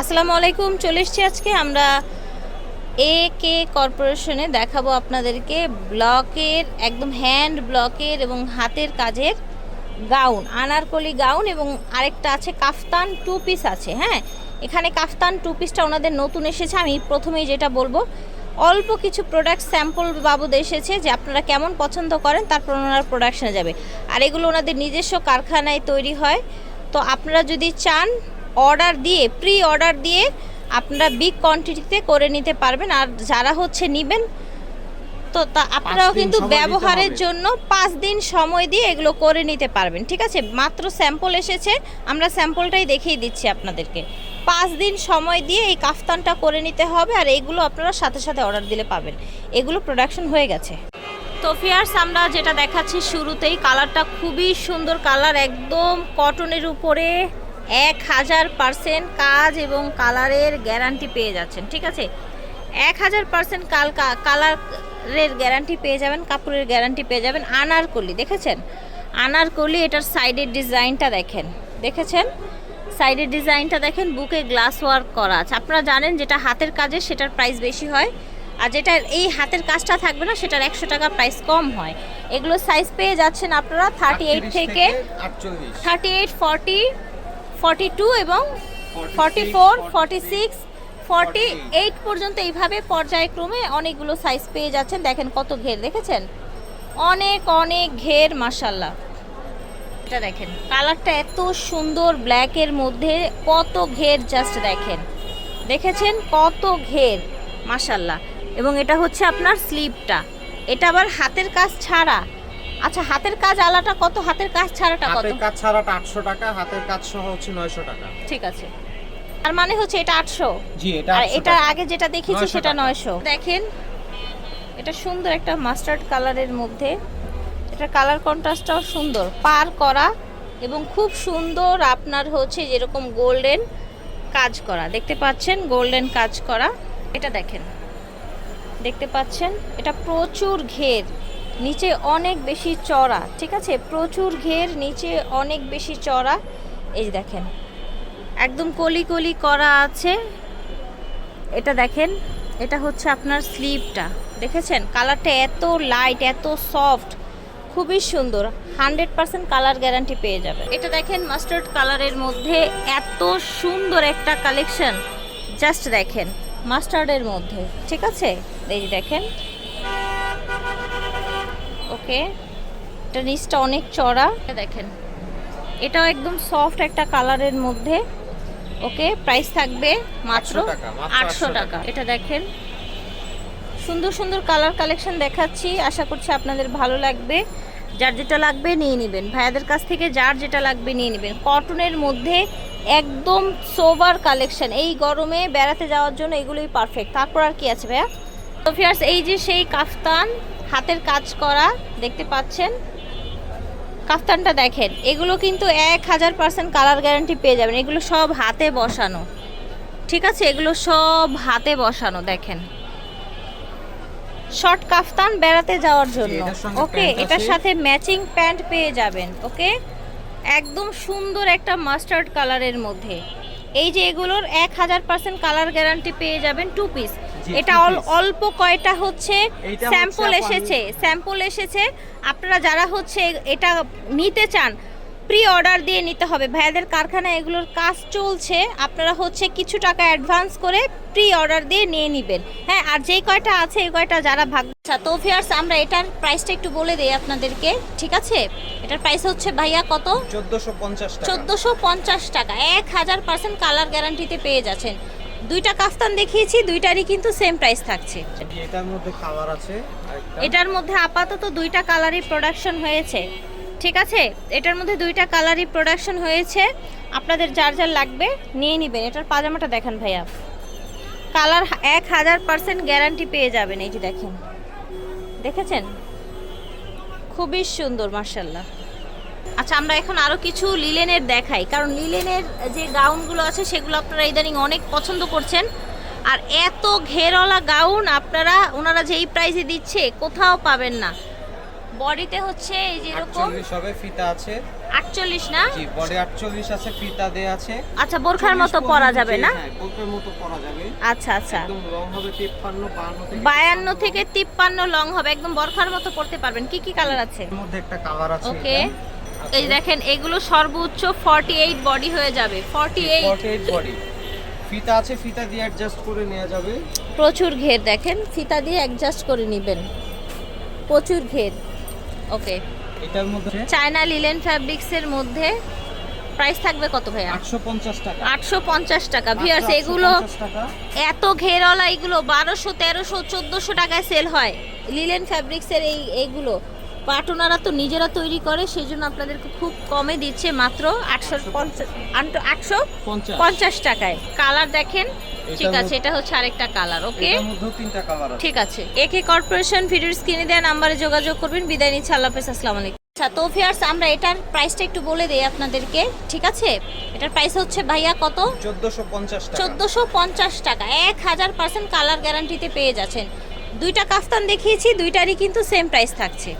আসসালামু আলাইকুম, চলে এসছি আজকে। আমরা এ কে কর্পোরেশনে দেখাবো আপনাদেরকে ব্লকের, একদম হ্যান্ড ব্লকের এবং হাতের কাজের গাউন আনারকলি গাউন এবং আরেকটা আছে কাফতান টু পিস আছে হ্যাঁ? এখানে কাফতান টু পিসটা ওনাদের নতুন এসেছে, আমি প্রথমেই যেটা বলব, অল্প কিছু প্রোডাক্ট স্যাম্পল বাবদ এসেছে যে আপনারা কেমন পছন্দ করেন, তারপর ওনার প্রোডাকশনে যাবে। আর এগুলো ওনাদের নিজস্ব কারখানায় তৈরি হয়। তো আপনারা যদি চান অর্ডার দিয়ে প্রি অর্ডার দিয়ে আপনারা বিগ কোয়ান্টিটিতে করে নিতে পারবেন। আর যারা হচ্ছে নেবেন তো তা আপনারাও কিন্তু ব্যবহারের জন্য পাঁচ দিন সময় দিয়ে এগুলো করে নিতে পারবেন ঠিক আছে? মাত্র স্যাম্পল এসেছে আমরা স্যাম্পলটাই দেখিয়ে দিচ্ছি আপনাদেরকে। পাঁচ দিন সময় দিয়ে এই কাফতানটা করে নিতে হবে আর এইগুলো আপনারা সাথে সাথে অর্ডার দিলে পাবেন। এগুলো প্রোডাকশন হয়ে গেছে। তো ফিয়ার্স আমরা যেটা দেখাচ্ছি শুরুতেই কালারটা খুবই সুন্দর কালার একদম কটনের উপরে। এক হাজার পার্সেন্ট কাজ এবং কালারের গ্যারান্টি পেয়ে যাচ্ছেন ঠিক আছে? এক হাজার পার্সেন্ট কাল কালারের গ্যারান্টি পেয়ে যাবেন কাপড়ের গ্যারান্টি পেয়ে যাবেন আনারকলি দেখেছেন? আনারকলি এটার সাইডের ডিজাইনটা দেখেন দেখেছেন? সাইডের ডিজাইনটা দেখেন বুকে গ্লাস ওয়ার্ক করা আছে। আপনারা জানেন যেটা হাতের কাজে সেটার প্রাইস বেশি হয় আর যেটা এই হাতের কাজটা থাকবে না সেটার একশো টাকা প্রাইস কম হয়। এগুলো সাইজ পেয়ে যাচ্ছেন আপনারা থার্টি এইট থেকে thirty eight forty forty two এবং forty four forty six forty eight পর্যন্ত এইভাবে পর্যায়ক্রমে অনেকগুলো সাইজ পেয়ে যাচ্ছেন। দেখেন কত ঘের, দেখেছেন? অনেক অনেক ঘের মাসাল্লাহ এটা দেখেন, কালারটা এত সুন্দর ব্ল্যাকের মধ্যে, কত ঘের জাস্ট দেখেন। দেখেছেন? কত ঘের মাসাল্লাহ এবং এটা হচ্ছে আপনার স্লিপটা এটা আবার হাতের কাজ ছাড়া। আচ্ছা হাতের কাজ আলাটা কত? হাতের কাজ ছাড়াটা কত? হাতের কাজ ছাড়াটা আটশো টাকা হাতের কাজ সহ হচ্ছে নয়শো টাকা। ঠিক আছে। আর মানে হচ্ছে এটা আটশো? জি এটা আর এটা আগে যেটা দেখিয়েছি সেটা টাকা। নয়শো। দেখেন এটা সুন্দর একটা মাস্টার্ড কালারের মধ্যে। এটা কালার কন্ট্রাস্টটাও সুন্দর। পার করা এবং খুব সুন্দর আপনার হচ্ছে যেরকম গোল্ডেন কাজ করা। দেখতে পাচ্ছেন গোল্ডেন কাজ করা। এটা দেখেন। দেখতে পাচ্ছেন এটা প্রচুর ঘের। নিচে অনেক বেশি চড়া, ঠিক আছে? প্রচুর ঘের, নিচে অনেক বেশি চড়া। এই যে দেখেন, একদম কলি কলি করা আছে। এটা দেখেন, এটা হচ্ছে আপনার স্লিপটা, দেখেছেন? কালারটা এত লাইট এত সফট খুবই সুন্দর। হান্ড্রেড পার্সেন্ট কালার গ্যারান্টি পেয়ে যাবে এটা দেখেন মাস্টার্ড কালারের মধ্যে এত সুন্দর একটা কালেকশন জাস্ট দেখেন মাস্টার্ডের মধ্যে, ঠিক আছে? এই দেখেন ওকে এটা নিচটা অনেক চড়া। এটা দেখেন। এটাও একদম সফট একটা কালারের মধ্যে। ওকে প্রাইস থাকবে মাত্র 800 টাকা, মাত্র আটশো টাকা। এটা দেখেন। সুন্দর সুন্দর কালার কালেকশন দেখাচ্ছি। আশা করছি আপনাদের ভালো লাগবে। যার যেটা লাগবে নিয়ে নেবেন। ভাইয়াদের কাছ থেকে যার যেটা লাগবে নিয়ে নেবেন। কটনের মধ্যে একদম সোভার কালেকশন। এই গরমে বেড়াতে যাওয়ার জন্য এগুলোই পারফেক্ট তারপর আর কি আছে ভাইয়া? তো ফিয়ার্স এই যে সেই কাফতান হাতের কাজ করা দেখতে পাচ্ছেন? কাফতানটা দেখেন। এগুলো কিন্তু এক হাজার পার্সেন্ট কালার গ্যারান্টি পেয়ে যাবেন। এগুলো সব হাতে বসানো। ঠিক আছে? এগুলো সব হাতে বসানো দেখেন। শর্ট কাফতান বেড়াতে যাওয়ার জন্য। ওকে? এটার সাথে ম্যাচিং প্যান্ট পেয়ে যাবেন ওকে? একদম সুন্দর একটা মাস্টার্ড কালারের মধ্যে। এই যে এগুলোর এক হাজার পার্সেন্ট কালার গ্যারান্টি পেয়ে যাবেন টু পিস। এটা অল- অল্প কয়টা হচ্ছে? স্যাম্পল এসেছে স্যাম্পল এসেছে। আপনারা যারা হচ্ছে এটা নিতে চান প্রি অর্ডার দিয়ে নিতে হবে। ভাইয়াদের কারখানা এগুলোর কাজ চলছে আপনারা হচ্ছে কিছু টাকা অ্যাডভান্স করে প্রি অর্ডার দিয়ে নিয়ে নেবেন। হ্যাঁ আর যেই কয়টা আছে এই কয়টা যারা ভাগ আচ্ছা তো ফিয়ার্স আমরা এটার প্রাইসটা একটু বলে দিই আপনাদেরকে ঠিক আছে? এটার প্রাইস হচ্ছে ভাইয়া কত? চোদ্দশো পঞ্চাশ টাকা। চোদ্দোশো পঞ্চাশ টাকা। এক হাজার পার্সেন্ট কালার গ্যারান্টিতে পেয়ে যাচ্ছেন। দুইটা কাফতান দেখিয়েছি দুইটারই কিন্তু সেম প্রাইস থাকছে। এটার মধ্যে খাবার আছে। এটার মধ্যে আপাতত দুইটা কালারই প্রোডাকশন হয়েছে। ঠিক আছে? এটার মধ্যে দুইটা কালারই প্রোডাকশন হয়েছে। আপনাদের যার যার লাগবে নিয়ে নেবেন। এটার পাজামাটা দেখেন ভাইয়া। কালার এক হাজার পার্সেন্ট গ্যারান্টি পেয়ে যাবেন এই যে দেখেন। দেখেছেন? খুবই সুন্দর মার্শাল্লাহ আচ্ছা আমরা এখন আরও কিছু লিলেনের দেখাই। কারণ লিলেনের যে গাউনগুলো আছে সেগুলো আপনারা ইদানিং অনেক পছন্দ করছেন। আর এত ঘেরওয়ালা গাউন আপনারা ওনারা যেই প্রাইসে দিচ্ছে কোথাও পাবেন না। বডিতে হচ্ছে এই যে এরকম হবে ফিতা আছে। আটচল্লিশ না? জি বডি আটচল্লিশ আছে ফিতা দেয়া আছে। আচ্ছা বোরখার মতো পরা যাবে না? হ্যাঁ বোরখার মতো পরা যাবে। আচ্ছা আচ্ছা। একদম লং হবে তিপ্পান্ন বাহান্ন থেকে বায়ান্ন থেকে তিপ্পান্ন লং হবে একদম বরখার মতো পড়তে পারবেন। কি কি কালার আছে? এর মধ্যে একটা কালার আছে ওকে এই দেখেন এগুলো সর্বোচ্চ 48 বডি হয়ে যাবে। 48 48 বডি ফিতা আছে ফিতা দিয়ে অ্যাডজাস্ট করে নেওয়া যাবে। প্রচুর ঘের দেখেন ফিতা দিয়ে অ্যাডজাস্ট করে নেবেন। প্রচুর ঘের। ওকে। এটার মধ্যে চায়না লিলেন ফ্যাব্রিক্সের মধ্যে প্রাইস থাকবে কত ভাইয়া? 850 টাকা। আটশো পঞ্চাশ টাকা। ভিউয়ার্স এগুলো 850 এত ঘেরওয়ালা এগুলো বারোশো তেরোশো চোদ্দোশো টাকায় সেল হয়। লিলেন ফ্যাব্রিক্সের এই এইগুলো পাটনারা তো নিজেরা তৈরি করে সেই জন্য আপনাদেরকে খুব কমে দিচ্ছে মাত্র আটশো পঞ্চাশ আটশো পঞ্চাশ। টাকায়। কালার দেখেন ঠিক আছে এটা হচ্ছে আরেকটা কালার ওকে? ঠিক আছে। একে কর্পোরেশন ভিডিওর স্ক্রিনে দেওয়া নাম্বারে যোগাযোগ করবেন। বিদায় নিচ্ছে আল্লাহ হাফেজ আসসালামু আলাইকুম। আচ্ছা তো ফিয়ার্স আমরা এটার প্রাইসটা একটু বলে দেই আপনাদেরকে ঠিক আছে? এটার প্রাইস হচ্ছে ভাইয়া কত? 1450 টাকা। চোদ্দোশো পঞ্চাশ টাকা। এক হাজার পার্সেন্ট কালার গ্যারান্টিতে পেয়ে যাচ্ছেন। দুইটা কাফতান দেখিয়েছি দুইটারই কিন্তু সেম প্রাইস থাকছে।